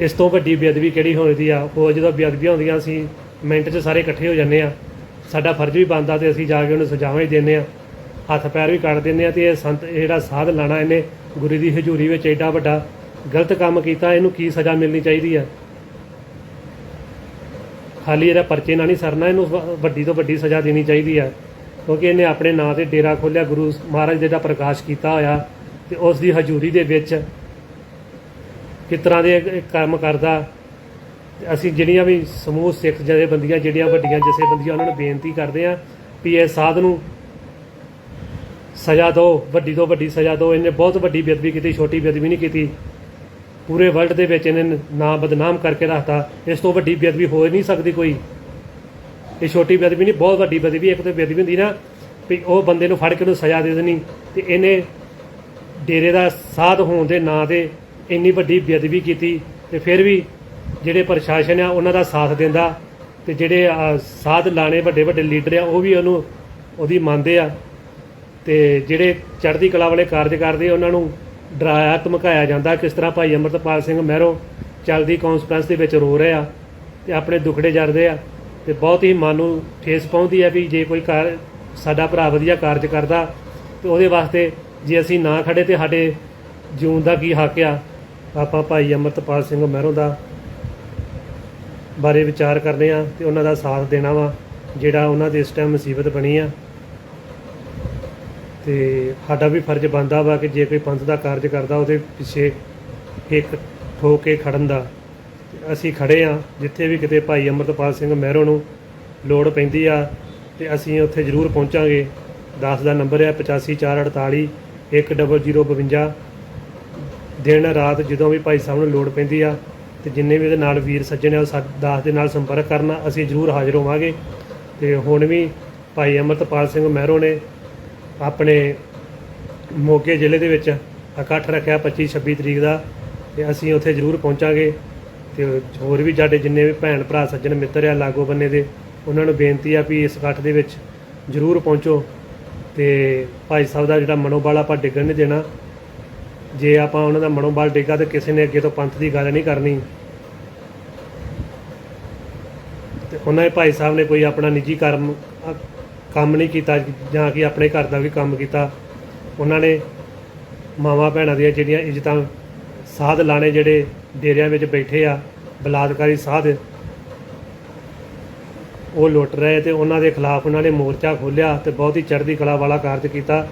ਇਸ ਤੋਂ ਵੱਡੀ ਬੇਅਦਬੀ ਕਿਹੜੀ ਹੋਣੀ ਆ? ਉਹ ਜਦੋਂ ਬੇਅਦਬੀਆਂ ਹੁੰਦੀਆਂ ਅਸੀਂ ਮਿੰਟ 'ਚ ਸਾਰੇ ਇਕੱਠੇ ਹੋ ਜਾਂਦੇ ਆ। ਸਾਡਾ ਫਰਜ਼ ਵੀ ਬਣਦਾ ਤੇ ਅਸੀਂ ਜਾ ਕੇ ਉਹਨੂੰ ਸਜਾਵਾਂ ਹੀ ਦਿੰਦੇ ਆ। ਹੱਥ ਪੈਰ ਵੀ ਕੱਢ ਦਿੰਦੇ ਆ ਤੇ ਇਹ ਸੰਤ ਜਿਹੜਾ ਸਾਧ ਲਾਣਾ ਇਹਨੇ ਗੁਰੂ ਦੀ ਹਜ਼ੂਰੀ ਵਿੱਚ ਐਡਾ ਵੱਡਾ ਗਲਤ ਕੰਮ ਕੀਤਾ, ਇਹਨੂੰ ਕੀ ਸਜ਼ਾ ਮਿਲਣੀ ਚਾਹੀਦੀ ਆ? ਖਾਲੀ ਇਹਦਾ ਪਰਚੇ ਨਾਲ ਨਹੀਂ ਸਰਨਾ, ਇਹਨੂੰ ਵੱਡੀ ਤੋਂ ਵੱਡੀ ਸਜ਼ਾ ਦੇਣੀ ਚਾਹੀਦੀ ਆ। ਕਿਉਂਕਿ ਇਹਨੇ ਆਪਣੇ ਨਾਂ ਤੇ ਡੇਰਾ ਖੋਲਿਆ ਗੁਰੂ ਮਹਾਰਾਜ ਦੇ ਦਾ ਪ੍ਰਕਾਸ਼ ਕੀਤਾ ਹੋਇਆ ਤੇ ਉਸ ਦੀ ਹਜ਼ੂਰੀ ਦੇ ਵਿੱਚ ਕਿਸ ਤਰ੍ਹਾਂ ਦੇ ਕੰਮ ਕਰਦਾ। ਅਸੀਂ ਜਿਹੜੀਆਂ ਵੀ ਸਮੂਹ ਸਿੱਖ ਜਥੇਬੰਦੀਆਂ, ਜਿਹੜੀਆਂ ਵੱਡੀਆਂ ਜਥੇਬੰਦੀਆਂ, ਉਹਨਾਂ ਨੂੰ ਬੇਨਤੀ ਕਰਦੇ ਆ ਵੀ ਇਹ ਸਾਧ ਨੂੰ ਸਜ਼ਾ ਦਿਓ, ਵੱਡੀ ਤੋਂ ਵੱਡੀ ਸਜ਼ਾ ਦਿਓ। ਇਹਨੇ ਬਹੁਤ ਵੱਡੀ ਬੇਅਦਬੀ ਕੀਤੀ, ਛੋਟੀ ਬੇਅਦਬੀ ਨਹੀਂ ਕੀਤੀ। ਪੂਰੇ ਵਰਲਡ ਦੇ ਵਿੱਚ ਇਹਨੇ ਨਾਂ ਬਦਨਾਮ ਕਰਕੇ ਰੱਖਤਾ। ਇਸ ਤੋਂ ਵੱਡੀ ਬੇਅਦਬੀ ਹੋ ਹੀ ਨਹੀਂ ਸਕਦੀ ਕੋਈ। ਇਹ ਛੋਟੀ ਬੇਅਦਬੀ ਨਹੀਂ, ਬਹੁਤ ਵੱਡੀ ਬੇਅਦਬੀ। ਇੱਕ ਤੇ ਬੇਅਦਬੀ ਹੁੰਦੀ ਨਾ ਵੀ ਉਹ ਬੰਦੇ ਨੂੰ ਫੜ ਕੇ ਉਹਨੂੰ ਸਜ਼ਾ ਦੇ ਦੇਣੀ ਤੇ ਇਹਨੇ ਡੇਰੇ ਦਾ ਸਾਧ ਹੋਣ ਦੇ ਨਾਂ ਤੇ ਇੰਨੀ ਵੱਡੀ ਬੇਅਦਬੀ ਕੀਤੀ ਤੇ ਫਿਰ ਵੀ ਜਿਹੜੇ ਪ੍ਰਸ਼ਾਸਨ ਆ ਉਹਨਾਂ ਦਾ ਸਾਥ ਦਿੰਦਾ ਤੇ ਜਿਹੜੇ ਅਹ, ਸਾਧ ਲਾਣੇ ਵੱਡੇ ਵੱਡੇ ਲੀਡਰ ਆ ਉਹ ਵੀ ਉਹਨੂੰ ਉਹਦੀ ਮੰਨਦੇ ਆ ਤੇ ਜਿਹੜੇ ਚੜ੍ਹਦੀ ਕਲਾ ਵਾਲੇ ਕਾਰਜ ਕਰਦੇ ਆ, ਉਹਨਾਂ ਨੂੰ ਡਰਾਇਆ ਧਮਕਾਇਆ ਜਾਂਦਾ ਕਿਸ ਤਰ੍ਹਾਂ ਭਾਈ ਅਮਰਤਪਾਲ ਸਿੰਘ ਮਹਿਰੋ ਚੱਲਦੀ ਕਾਨਫਰੰਸ ਦੇ ਵਿੱਚ ਰੋ ਰਹੇ ਆ ਤੇ ਆਪਣੇ ਦੁਖੜੇ ਜਰਦੇ ਆ ਤੇ ਬਹੁਤ ਹੀ ਮਨ ਨੂੰ ਠੇਸ ਪਹੁੰਚਦੀ ਆ ਵੀ ਜੇ ਕੋਈ ਕਾਰ ਸਾਡਾ ਭਰਾ ਵਧੀਆ ਕਾਰਜ ਕਰਦਾ ਤੇ ਉਹਦੇ ਵਾਸਤੇ ਜੇ ਅਸੀਂ ਨਾ ਖੜੇ ਤੇ ਸਾਡੇ ਜਿਉਣ ਦਾ ਕੀ ਹੱਕ ਆ ਆਪਾਂ ਭਾਈ ਅਮਰਤਪਾਲ ਸਿੰਘ ਮਹਿਰੋਂ ਦਾ ਬਾਰੇ ਵਿਚਾਰ ਕਰਦੇ ਆ ਤੇ ਉਹਨਾਂ ਦਾ ਸਾਥ ਦੇਣਾ ਵਾ, ਜਿਹੜਾ ਉਹਨਾਂ ਦੇ ਇਸ ਟਾਈਮ ਮੁਸੀਬਤ ਬਣੀ ਆ। ਤੇ ਸਾਡਾ ਵੀ ਫਰਜ਼ ਬਣਦਾ ਵਾ ਕਿ ਜੇ ਕੋਈ ਪੰਥ ਦਾ ਕਾਰਜ ਕਰਦਾ ਉਹਦੇ ਪਿੱਛੇ ਇੱਕ ਠੋ ਕੇ ਖੜਨ ਦਾ। ਅਸੀਂ ਖੜੇ ਆ ਜਿੱਥੇ ਵੀ ਕਿਤੇ ਭਾਈ ਅਮਰਤਪਾਲ ਸਿੰਘ ਮਹਿਰੋਂ ਨੂੰ ਲੋੜ ਪੈਂਦੀ ਆ ਤੇ ਅਸੀਂ ਉੱਥੇ ਜ਼ਰੂਰ ਪਹੁੰਚਾਂਗੇ। 10 ਦਾ ਨੰਬਰ ਹੈ 85448 10052 ਦਿਨ ਰਾਤ ਜਦੋਂ ਵੀ ਭਾਈ ਸਾਹਿਬ ਨੂੰ ਲੋੜ ਪੈਂਦੀ ਆ ਤੇ ਜਿੰਨੇ ਵੀ ਇਹਦੇ ਨਾਲ ਵੀਰ ਸੱਜਣ ਆ, ਉਹ ਸਾ- ਦਾਸ ਦੇ ਨਾਲ ਸੰਪਰਕ ਕਰਨਾ, ਅਸੀਂ ਜ਼ਰੂਰ ਹਾਜ਼ਰ ਹੋਵਾਂਗੇ। ਤੇ ਹੁਣ ਵੀ ਭਾਈ ਅਮਰਤਪਾਲ ਸਿੰਘ ਮਹਿਰੋ ਨੇ ਆਪਣੇ ਮੋਗੇ ਜ਼ਿਲ੍ਹੇ ਦੇ ਵਿੱਚ ਇਕੱਠ ਰੱਖਿਆ 25 26 ਤਰੀਕ ਦਾ ਤੇ ਅਸੀਂ ਉੱਥੇ ਜ਼ਰੂਰ ਪਹੁੰਚਾਂਗੇ। ਤੇ ਹੋਰ ਵੀ ਸਾਡੇ ਜਿੰਨੇ ਵੀ ਭੈਣ ਭਰਾ, ਸੱਜਣ ਮਿੱਤਰ ਆ, ਲਾਗੋ ਬੰਨੇ ਦੇ, ਉਹਨਾਂ ਨੂੰ ਬੇਨਤੀ ਆ ਵੀ ਇਸ ਇਕੱਠ ਦੇ ਵਿੱਚ ਜ਼ਰੂਰ ਪਹੁੰਚੋ। ਤੇ ਭਾਈ ਸਾਹਿਬ ਦਾ ਜਿਹੜਾ ਮਨੋਬਲ ਆਪਾਂ ਡਿੱਗਣ ਨਹੀਂ ਦੇਣਾ ਜੇ ਆਪਾਂ ਉਹਨਾਂ ਦਾ ਮਨੋਬਲ ਡਿੱਗਾ ਤੇ ਕਿਸੇ ਨੇ ਅੱਗੇ ਤੋਂ ਪੰਥ ਦੀ ਗੱਲ ਨਹੀਂ ਕਰਨੀ, ਤੇ ਉਹਨਾਂ ਦੇ ਭਾਈ ਸਾਹਿਬ ਨੇ ਕੋਈ ਆਪਣਾ ਨਿੱਜੀ ਕਰਮ ਕੰਮ ਨਹੀਂ ਕੀਤਾ, ਜਾਂ ਕਿ ਆਪਣੇ ਘਰ ਦਾ ਵੀ ਕੰਮ ਕੀਤਾ, ਉਹਨਾਂ ਨੇ ਮਾਵਾਂ ਭੈਣਾਂ ਦੀਆਂ ਜਿਹੜੀਆਂ ਇੱਜ਼ਤਾਂ ਸਾਧ ਲਾਣੇ ਜਿਹੜੇ ਡੇਰਿਆਂ ਵਿੱਚ ਬੈਠੇ ਆ, ਬਲਾਤਕਾਰੀ ਸਾਧ, ਉਹ ਲੁੱਟ ਰਹੇ ਤੇ ਉਹਨਾਂ ਦੇ ਖਿਲਾਫ ਉਹਨਾਂ ਨੇ ਮੋਰਚਾ ਖੋਲ੍ਹਿਆ ਤੇ ਬਹੁਤ ਹੀ ਚੜ੍ਹਦੀ ਕਲਾ ਵਾਲਾ ਕਾਰਜ ਕੀਤਾ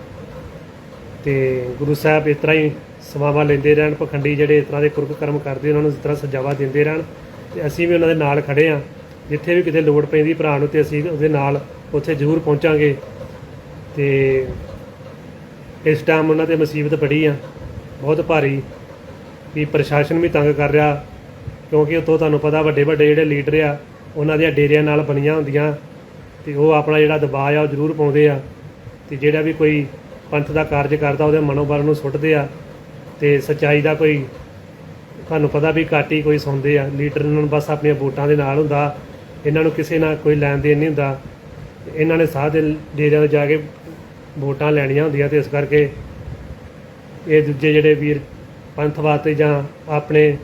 ਤੇ ਗੁਰੂ ਸਾਹਿਬ ਇਸ ਤਰ੍ਹਾਂ ਹੀ ਸਮਾਵਾ ਲੈਂਦੇ ਰਹਿਣ, ਪਖੰਡੀ ਜਿਹੜੇ ਇਸ ਤਰ੍ਹਾਂ ਦੇ ਕੁਰਕ ਕਰਮ ਕਰਦੇ ਉਹਨਾਂ ਨੂੰ ਇਸ ਤਰ੍ਹਾਂ ਸਜਾਵਾ ਦਿੰਦੇ ਰਹਿਣ ਤੇ ਅਸੀਂ ਵੀ ਉਹਨਾਂ ਦੇ ਨਾਲ ਖੜੇ ਆ ਜਿੱਥੇ ਵੀ ਕਿਤੇ ਲੋੜ ਪੈਂਦੀ ਭਰਾ ਨੂੰ ਤੇ ਅਸੀਂ ਉਹਦੇ ਨਾਲ ਉੱਥੇ ਜ਼ਰੂਰ ਪਹੁੰਚਾਂਗੇ। ਤੇ ਇਸ ਟਾਈਮ ਉਹਨਾਂ ਤੇ ਮੁਸੀਬਤ ਬੜੀ ਆ। ਬਹੁਤ ਭਾਰੀ ਵੀ ਪ੍ਰਸ਼ਾਸਨ ਵੀ ਤੰਗ ਕਰ ਰਿਹਾ, ਕਿਉਂਕਿ ਉੱਥੋਂ ਤੁਹਾਨੂੰ ਪਤਾ ਵੱਡੇ ਵੱਡੇ ਜਿਹੜੇ ਲੀਡਰ ਆ, ਉਹਨਾਂ ਦੀਆਂ ਡੇਰਿਆਂ ਨਾਲ ਬਣੀਆਂ ਹੁੰਦੀਆਂ ਤੇ ਉਹ ਆਪਣਾ ਜਿਹੜਾ ਦਬਾਅ ਆ, ਉਹ ਜ਼ਰੂਰ ਪਾਉਂਦੇ ਆ। ਤੇ ਜਿਹੜਾ ਵੀ ਕੋਈ ਪੰਥ ਦਾ ਕਾਰਜ ਕਰਦਾ, ਉਹਦੇ ਮਨੋਬਲ ਨੂੰ ਸੁੱਟਦੇ ਆ। ਤੇ ਸੱਚਾਈ ਦਾ ਕੋਈ, ਤੁਹਾਨੂੰ ਪਤਾ ਵੀ ਘੱਟ ਹੀ ਕੋਈ ਸੁਣਦੇ ਆ। ਲੀਡਰ ਨੂੰ ਬਸ ਆਪਣੀਆਂ ਵੋਟਾਂ ਦੇ ਨਾਲ ਹੁੰਦਾ। ਇਹਨਾਂ ਨੂੰ ਕਿਸੇ ਨਾਲ ਕੋਈ ਲੈਣ ਦੇਣ ਨਹੀਂ ਹੁੰਦਾ। ਇਹਨਾਂ ਨੇ ਸਾਹ ਦੇ ਡੇਰਿਆਂ ਤੇ ਜਾ ਕੇ ਵੋਟਾਂ ਲੈਣੀਆਂ ਹੁੰਦੀਆਂ ਤੇ ਇਸ ਕਰਕੇ ਇਹ ਦੂਜੇ ਜਿਹੜੇ ਵੀਰ ਪੰਥ ਵਾਸਤੇ ਜਾਂ ਆਪਣੇ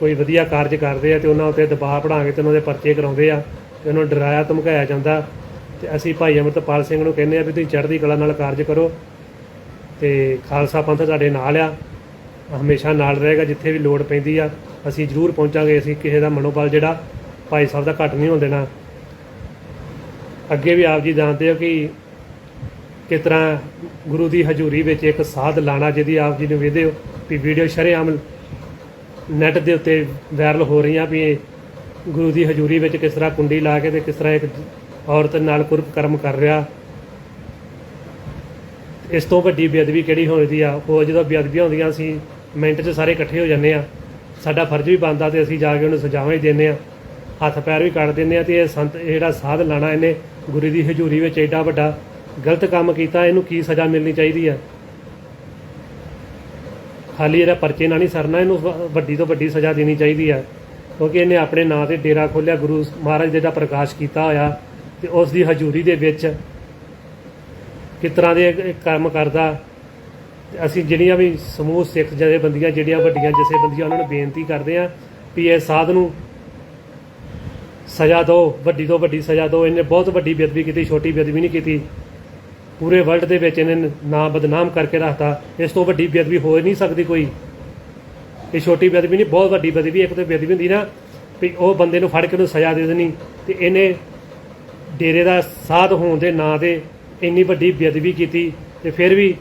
ਕੋਈ ਵਧੀਆ ਕਾਰਜ ਕਰਦੇ ਆ ਤੇ ਉਹਨਾਂ ਉੱਤੇ ਦਬਾਅ ਪੜਾਂਗੇ ਤੇ ਉਹਨਾਂ ਦੇ ਪਰਚੇ ਕਰਾਉਂਦੇ ਆ ਤੇ ਉਹਨਾਂ ਨੂੰ ਡਰਾਇਆ, ਧਮਕਾਇਆ ਜਾਂਦਾ। ਤੇ ਅਸੀਂ ਭਾਈ ਅਮਰਤਪਾਲ ਸਿੰਘ ਨੂੰ ਕਹਿੰਦੇ ਆ ਵੀ ਤੁਸੀਂ ਚੜ੍ਹਦੀ ਕਲਾ ਨਾਲ ਕਾਰਜ ਕਰੋ ਤੇ ਖਾਲਸਾ ਪੰਥ ਤੁਹਾਡੇ ਨਾਲ ਆ। ਹਮੇਸ਼ਾ ਨਾਲ ਰਹੇਗਾ, ਜਿੱਥੇ ਵੀ ਲੋੜ ਪੈਂਦੀ ਆ, ਅਸੀਂ ਜ਼ਰੂਰ ਪਹੁੰਚਾਂਗੇ। ਅਸੀਂ ਕਿਸੇ ਦਾ ਮਨੋਬਲ ਜਿਹੜਾ ਭਾਈ ਸਾਹਿਬ ਦਾ ਘੱਟ ਨਹੀਂ ਹੋਣ ਦੇਣਾ। ਅੱਗੇ ਵੀ ਆਪ ਜੀ ਜਾਣਦੇ ਹੋ ਕਿ ਕਿਸ ਤਰ੍ਹਾਂ ਗੁਰੂ ਦੀ ਹਜ਼ੂਰੀ ਵਿੱਚ ਇੱਕ ਸਾਧ ਲਾਣਾ, ਜਿਹਦੀ ਆਪ ਜੀ ਨੂੰ ਵੇਖਦੇ ਹੋ ਵੀ ਵੀਡੀਓ ਸ਼ਰੇਆਮ ਨੈਟ ਦੇ ਉੱਤੇ ਵਾਇਰਲ ਹੋ ਰਹੀਆਂ ਵੀ ਇਹ ਗੁਰੂ ਦੀ ਹਜ਼ੂਰੀ ਵਿੱਚ ਕਿਸ ਤਰ੍ਹਾਂ ਕੁੰਡੀ ਲਾ ਕੇ ਤੇ ਕਿਸ ਤਰ੍ਹਾਂ ਇੱਕ ਔਰਤ ਨਾਲ ਕੁਰਪ ਕਰਮ ਕਰ ਰਿਹਾ। ਇਸ ਤੋਂ ਵੱਡੀ ਬੇਅਦਬੀ ਕਿਹੜੀ ਹੋਣੀ ਆ? ਉਹ ਜਦੋਂ ਬੇਅਦਬੀਆਂ ਹੁੰਦੀਆਂ ਅਸੀਂ ਮਿੰਟ 'ਚ ਸਾਰੇ ਇਕੱਠੇ ਹੋ ਜਾਂਦੇ ਆ। ਸਾਡਾ ਫਰਜ਼ ਵੀ ਬਣਦਾ ਤੇ ਅਸੀਂ ਜਾ ਕੇ ਉਹਨੂੰ ਸਜਾਵਾਂ ਹੀ ਦਿੰਦੇ ਆ। ਹੱਥ ਪੈਰ ਵੀ ਕੱਢ ਦਿੰਦੇ ਆ ਤੇ ਇਹ ਸੰਤ ਜਿਹੜਾ ਸਾਧ ਲਾਣਾ ਇਹਨੇ ਗੁਰੂ ਦੀ ਹਜ਼ੂਰੀ ਵਿੱਚ ਐਡਾ ਵੱਡਾ ਗਲਤ ਕੰਮ ਕੀਤਾ, ਇਹਨੂੰ ਕੀ ਸਜ਼ਾ ਮਿਲਣੀ ਚਾਹੀਦੀ ਆ? ਖਾਲੀ ਇਹਦਾ ਪਰਚੇ ਨਾਲ ਨਹੀਂ ਸਰਨਾ, ਇਹਨੂੰ ਵੱਡੀ ਤੋਂ ਵੱਡੀ ਸਜ਼ਾ ਦੇਣੀ ਚਾਹੀਦੀ ਆ। ਕਿਉਂਕਿ ਇਹਨੇ ਆਪਣੇ ਨਾਂ ਤੇ ਡੇਰਾ ਖੋਲਿਆ ਗੁਰੂ ਮਹਾਰਾਜ ਦੇ ਦਾ ਪ੍ਰਕਾਸ਼ ਕੀਤਾ ਹੋਇਆ ਤੇ ਉਸ ਦੀ ਹਜ਼ੂਰੀ ਦੇ ਵਿੱਚ ਕਿਸ ਤਰ੍ਹਾਂ ਦੇ ਕੰਮ ਕਰਦਾ। ਤੇ ਅਸੀਂ ਜਿਹੜੀਆਂ ਵੀ ਸਮੂਹ ਸਿੱਖ ਜਥੇਬੰਦੀਆਂ, ਜਿਹੜੀਆਂ ਵੱਡੀਆਂ ਜਥੇਬੰਦੀਆਂ, ਉਹਨਾਂ ਨੂੰ ਬੇਨਤੀ ਕਰਦੇ ਆ ਵੀ ਇਹ ਸਾਧ ਨੂੰ ਸਜ਼ਾ ਦਿਓ, ਵੱਡੀ ਤੋਂ ਵੱਡੀ ਸਜ਼ਾ ਦਿਓ। ਇਹਨੇ ਬਹੁਤ ਵੱਡੀ ਬੇਅਦਬੀ ਕੀਤੀ, ਛੋਟੀ ਬੇਅਦਬੀ ਨਹੀਂ ਕੀਤੀ। ਪੂਰੇ ਵਰਲਡ ਦੇ ਵਿੱਚ ਇਹਨੇ ਨਾਂ ਬਦਨਾਮ ਕਰਕੇ ਰੱਖਤਾ। ਇਸ ਤੋਂ ਵੱਡੀ ਬੇਅਦਬੀ ਹੋ ਹੀ ਨਹੀਂ ਸਕਦੀ ਕੋਈ। ਇਹ ਛੋਟੀ ਬੇਅਦਬੀ ਨਹੀਂ, ਬਹੁਤ ਵੱਡੀ ਬੇਅਦਬੀ। ਇੱਕ ਤੇ ਬੇਅਦਬੀ ਹੁੰਦੀ ਨਾ ਵੀ ਉਹ ਬੰਦੇ ਨੂੰ ਫੜ ਕੇ ਉਹਨੂੰ ਸਜ਼ਾ ਦੇ ਦੇਣੀ ਤੇ ਇਹਨੇ ਡੇਰੇ ਦਾ ਸਾਧ ਹੋਣ ਦੇ ਨਾਂ ਤੇ ਇੰਨੀ ਵੱਡੀ ਬੇਅਦਬੀ ਕੀਤੀ ਤੇ ਫਿਰ ਵੀ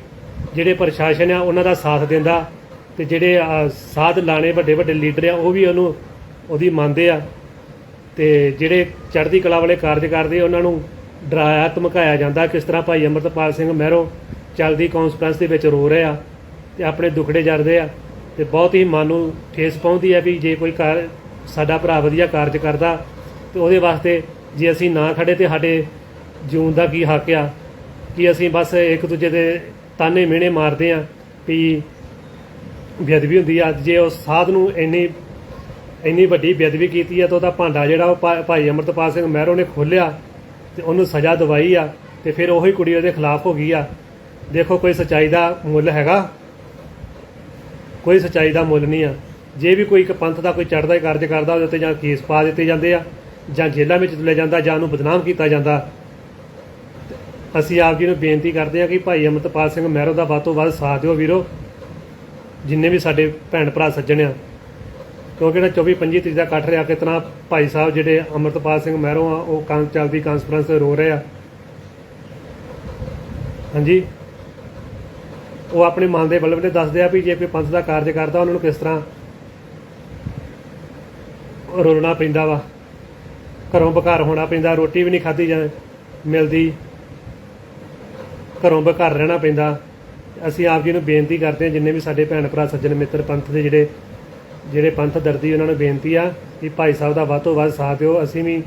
ਜਿਹੜੇ ਪ੍ਰਸ਼ਾਸਨ ਆ ਉਹਨਾਂ ਦਾ ਸਾਥ ਦਿੰਦਾ ਤੇ ਜਿਹੜੇ ਅਹ, ਸਾਧ ਲਾਣੇ ਵੱਡੇ ਵੱਡੇ ਲੀਡਰ ਆ ਉਹ ਵੀ ਉਹਨੂੰ ਉਹਦੀ ਮੰਨਦੇ ਆ ਤੇ ਜਿਹੜੇ ਚੜ੍ਹਦੀ ਕਲਾ ਵਾਲੇ ਕਾਰਜ ਕਰਦੇ ਆ, ਉਹਨਾਂ ਨੂੰ ਡਰਾਇਆ ਧਮਕਾਇਆ ਜਾਂਦਾ ਕਿਸ ਤਰ੍ਹਾਂ ਭਾਈ ਅਮਰਤਪਾਲ ਸਿੰਘ ਮਹਿਰੋ ਚੱਲਦੀ ਕਾਨਫਰੰਸ ਦੇ ਵਿੱਚ ਰੋ ਰਹੇ ਆ ਤੇ ਆਪਣੇ ਦੁਖੜੇ ਜਰਦੇ ਆ ਤੇ ਬਹੁਤ ਹੀ ਮਨ ਨੂੰ ਠੇਸ ਪਹੁੰਚਦੀ ਆ ਵੀ ਜੇ ਕੋਈ ਕਾਰ ਸਾਡਾ ਭਰਾ ਵਧੀਆ ਕਾਰਜ ਕਰਦਾ ਤੇ ਉਹਦੇ ਵਾਸਤੇ ਜੇ ਅਸੀਂ ਨਾ ਖੜੇ ਤੇ ਸਾਡੇ ਜਿਉਣ ਦਾ ਕੀ ਹੱਕ ਆ ਕਿ ਅਸੀਂ ਬਸ ਇੱਕ ਦੂਜੇ ਦੇ ਤਾਨੇ ਮਿਹਣੇ ਮਾਰਦੇ ਆ ਵੀ ਬੇਅਦਬੀ ਹੁੰਦੀ ਆ। ਜੇ ਉਸ ਸਾਧ ਨੂੰ ਇੰਨੀ ਇੰਨੀ ਵੱਡੀ ਬੇਅਦਬੀ ਕੀਤੀ ਆ ਤਾਂ ਉਹਦਾ ਭਾਂਡਾ ਜਿਹੜਾ ਉਹ ਭਾ- ਭਾਈ ਅਮਰਤਪਾਲ ਸਿੰਘ ਮਹਿਰੋ ਨੇ ਖੋਲਿਆ ਤੇ ਉਹਨੂੰ ਸਜ਼ਾ ਦਵਾਈ ਆ ਤੇ ਫਿਰ ਉਹੀ ਕੁੜੀ ਉਹਦੇ ਖਿਲਾਫ ਹੋ ਗਈ ਆ। ਦੇਖੋ ਕੋਈ ਸਚਾਈ ਦਾ ਮੁੱਲ ਹੈਗਾ। ਕੋਈ ਸਚਾਈ ਦਾ ਮੁੱਲ ਨਹੀਂ ਆ। ਜੇ ਵੀ ਕੋਈ ਇੱਕ ਪੰਥ ਦਾ ਕੋਈ ਚੜ੍ਹਦਾ, ਕਾਰਜ ਕਰਦਾ ਉਹਦੇ ਉੱਤੇ ਜਾਂ ਕੇਸ ਪਾ ਦਿੱਤੇ ਜਾਂਦੇ ਆ ਜਾਂ ਜੇਲ੍ਹਾਂ ਵਿੱਚ ਤੁਲਿਆ ਜਾਂਦਾ ਜਾਂ ਉਹਨੂੰ ਬਦਨਾਮ ਕੀਤਾ ਜਾਂਦਾ ਅਸੀਂ ਆਪ ਜੀ ਨੂੰ ਬੇਨਤੀ ਕਰਦੇ ਹਾਂ ਕਿ ਭਾਈ ਅਮਰਤਪਾਲ ਸਿੰਘ ਮਹਿਰੋ ਦਾ ਵੱਧ ਤੋਂ ਵੱਧ ਸਾਥ ਦਿਓ ਵੀਰੋ, ਜਿੰਨੇ ਵੀ ਸਾਡੇ ਭੈਣ ਭਰਾ ਸੱਜਣ ਆ। ਕਿਉਂਕਿ ਜਿਹੜਾ 24 25 ਤਰੀਕ ਦਾ ਕੱਟ ਰਿਹਾ, ਕਿਤਨਾ ਭਾਈ ਸਾਹਿਬ ਜਿਹੜੇ ਅਮਰਤਪਾਲ ਸਿੰਘ ਮਹਿਰੋ ਆ, ਉਹ ਕਾਂ ਚੱਲਦੀ ਕਾਨਫਰੰਸ ਤੇ ਰੋ ਰਹੇ ਆ। ਹਾਂਜੀ? ਉਹ ਆਪਣੇ ਮਨ ਦੇ ਬਲਬ ਨੇ ਦੱਸਦੇ ਆ ਵੀ ਜੇ ਕੋਈ ਪੰਥ ਦਾ ਕਾਰਜ ਕਰਦਾ, ਉਹਨਾਂ ਨੂੰ ਕਿਸ ਤਰ੍ਹਾਂ ਰੋਣਾ ਪੈਂਦਾ ਵਾ। ਘਰੋਂ ਬਘਰ ਹੋਣਾ ਪੈਂਦਾ, ਰੋਟੀ ਵੀ ਨਹੀਂ ਖਾਧੀ ਜਾਂ ਮਿਲਦੀ। ਘਰੋਂ ਬਘਰ ਰਹਿਣਾ ਪੈਂਦਾ। ਅਸੀਂ ਆਪ ਜੀ ਨੂੰ ਬੇਨਤੀ ਕਰਦੇ ਹਾਂ, ਜਿੰਨੇ ਵੀ ਸਾਡੇ ਭੈਣ ਭਰਾ, ਸੱਜਣ ਮਿੱਤਰ, ਪੰਥ ਦੇ ਜਿਹੜੇ ਜਿਹੜੇ ਪੰਥ ਦਰਦੀ, ਉਹਨਾਂ ਨੂੰ ਬੇਨਤੀ ਆ ਕਿ ਭਾਈ ਸਾਹਿਬ ਦਾ ਵੱਧ ਤੋਂ ਵੱਧ ਸਾਥ ਦਿਓ। ਅਸੀਂ ਵੀ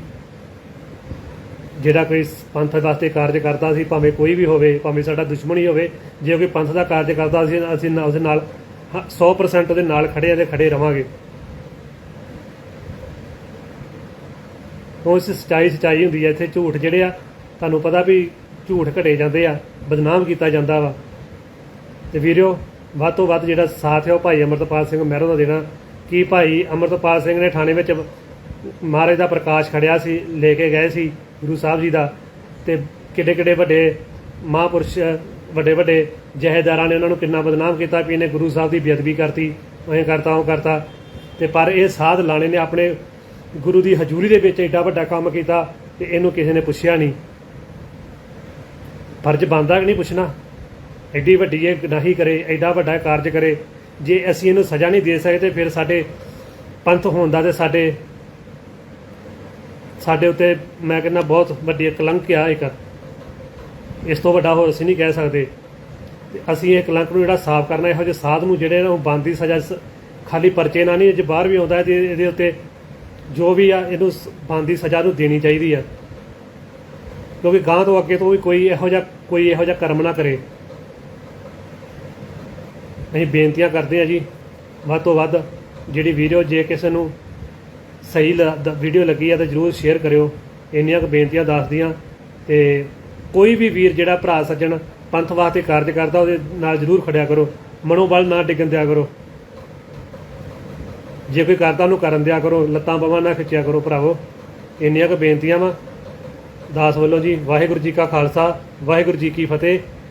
ਜਿਹੜਾ ਕੋਈ ਪੰਥ ਵਾਸਤੇ ਕਾਰਜ ਕਰਦਾ ਸੀ, ਭਾਵੇਂ ਕੋਈ ਵੀ ਹੋਵੇ, ਭਾਵੇਂ ਸਾਡਾ ਦੁਸ਼ਮਣ ਹੀ ਹੋਵੇ, ਜੇ ਕੋਈ ਪੰਥ ਦਾ ਕਾਰਜ ਕਰਦਾ ਸੀ, ਅਸੀਂ ਉਸ ਨਾਲ ਹ- 100% ਉਹਦੇ ਨਾਲ ਖੜੇ ਆ ਤੇ ਖੜੇ ਰਵਾਂਗੇ। ਉਸ ਸਚਾਈ ਸਚਾਈ ਹੁੰਦੀ ਹੈ ਇੱਥੇ ਝੂਠ ਜਿਹੜੇ ਆ, ਤੁਹਾਨੂੰ ਪਤਾ ਵੀ ਝੂਠ ਘਟੇ ਜਾਂਦੇ ਆ। ਬਦਨਾਮ ਕੀਤਾ ਜਾਂਦਾ ਵਾ। ਤੇ ਵੀਰਿਓ, ਵੱਧ ਤੋਂ ਵੱਧ ਜਿਹੜਾ ਸਾਥ ਹੈ ਉਹ ਭਾਈ ਅਮਰਤਪਾਲ ਸਿੰਘ ਮਹਿਰੋਂ ਦਾ ਦੇਣਾ। ਕਿ ਭਾਈ ਅਮਰਤਪਾਲ ਸਿੰਘ ਨੇ ਥਾਣੇ ਵਿੱਚ ਮਹਾਰਾਜ ਦਾ ਪ੍ਰਕਾਸ਼ ਖੜਿਆ ਸੀ, ਲੈ ਕੇ ਗਏ ਸੀ ਗੁਰੂ ਸਾਹਿਬ ਜੀ ਦਾ। ਤੇ ਕਿੱਡੇ ਕਿੱਡੇ ਵੱਡੇ ਮਹਾਂਪੁਰਸ਼, ਵੱਡੇ ਵੱਡੇ ਜਹੇਦਾਰਾਂ ਨੇ ਉਹਨਾਂ ਨੂੰ ਕਿੰਨਾ ਬਦਨਾਮ ਕੀਤਾ ਵੀ ਇਹਨੇ ਗੁਰੂ ਸਾਹਿਬ ਦੀ ਬੇਅਦਬੀ ਕਰਤੀ ਐਂ ਕਰਤਾ, ਉਹ ਕਰਤਾ। ਤੇ ਪਰ ਇਹ ਸਾਧ ਲਾਣੇ ਨੇ ਆਪਣੇ ਗੁਰੂ ਦੀ ਹਜ਼ੂਰੀ ਦੇ ਵਿੱਚ ਐਡਾ ਵੱਡਾ ਕੰਮ ਕੀਤਾ ਤੇ ਇਹਨੂੰ ਕਿਸੇ ਨੇ ਪੁੱਛਿਆ ਨਹੀਂ। ਫਰਜ਼ ਬਣਦਾ ਕਿ ਨਹੀਂ ਪੁੱਛਣਾ। ਐਡੀ ਵੱਡੀ ਇਹ ਗਨਾਹੀ ਕਰੇ, ਐਡਾ ਵੱਡਾ ਕਾਰਜ ਕਰੇ। ਜੇ ਅਸੀਂ ਇਹਨੂੰ ਸਜ਼ਾ ਨਹੀਂ ਦੇ ਸਕਦੇ, ਫਿਰ ਸਾਡੇ ਪੰਥ ਹੋਣ ਦਾ ਤੇ ਸਾਡੇ ਸਾਡੇ ਉੱਤੇ ਮੈਂ ਕਹਿੰਦਾ ਬਹੁਤ ਵੱਡੀ ਕਲੰਕ ਆ ਇੱਕ। ਇਸ ਤੋਂ ਵੱਡਾ ਹੋਰ ਅਸੀਂ ਨਹੀਂ ਕਹਿ ਸਕਦੇ। ਅਸੀਂ ਇਹ ਕਲੰਕ ਨੂੰ ਜਿਹੜਾ ਸਾਫ਼ ਕਰਨਾ, ਇਹੋ ਜਿਹੇ ਸਾਧ ਨੂੰ ਜਿਹੜੇ ਨਾ ਉਹ ਬੰਦੀ ਸਜ਼ਾ ਸ- ਖਾਲੀ ਪਰਚੇ ਨਾਲ ਨਹੀਂ, ਜੇ ਬਾਹਰ ਵੀ ਆਉਂਦਾ ਹੈ ਤੇ ਇਹਦੇ ਉੱਤੇ ਜੋ ਵੀ ਆ, ਇਹਨੂੰ ਬੰਦੀ ਸਜ਼ਾ ਨੂੰ ਦੇਣੀ ਚਾਹੀਦੀ ਆ। ਕਿਉਂਕਿ ਗਾਂ ਤੋਂ ਅੱਗੇ ਤੋਂ ਵੀ ਕੋਈ ਇਹੋ ਜਿਹਾ ਕੋਈ ਇਹੋ ਜਿਹਾ ਕਰਮ ਨਾ ਕਰੇ। ਅਸੀਂ ਬੇਨਤੀਆਂ ਕਰਦੇ ਆ ਜੀ, ਵੱਧ ਤੋਂ ਵੱਧ ਜਿਹੜੀ ਵੀਡੀਓ ਜੇ ਕਿਸੇ ਨੂੰ ਸਹੀ ਵੀਡੀਓ ਲੱਗੀ ਆ ਤਾਂ ਜਰੂਰ ਸ਼ੇਅਰ ਕਰਿਓ। ਇੰਨੀਆਂ ਕੁ ਬੇਨਤੀਆਂ ਦੱਸਦੀਆਂ ਤੇ ਕੋਈ ਵੀ ਵੀਰ ਜਿਹੜਾ ਭਰਾ ਸੱਜਣ ਪੰਥ ਵਾਸਤੇ ਕਾਰਜ ਕਰਦਾ, ਉਹਦੇ ਨਾਲ ਜਰੂਰ ਖੜਿਆ ਕਰੋ। ਮਨੋਬਲ ਨਾ ਡਿੱਗਣ ਦਿਆ ਕਰੋ। ਜੇ ਕੋਈ ਕਰਦਾ ਉਹਨੂੰ ਕਰਨ ਦਿਆ ਕਰੋ, ਲੱਤਾਂ ਬਾਹਾਂ ਨਾ ਖਿੱਚਿਆ ਕਰੋ ਭਰਾਵੋ। ਇੰਨੀਆਂ ਕੁ ਬੇਨਤੀਆਂ ਵਾ। ਦਾਸ ਵੱਲੋਂ ਜੀ ਵਾਹਿਗੁਰੂ ਜੀ ਕਾ ਖਾਲਸਾ ਵਾਹਿਗੁਰੂ ਜੀ ਕੀ ਫਤਿਹ।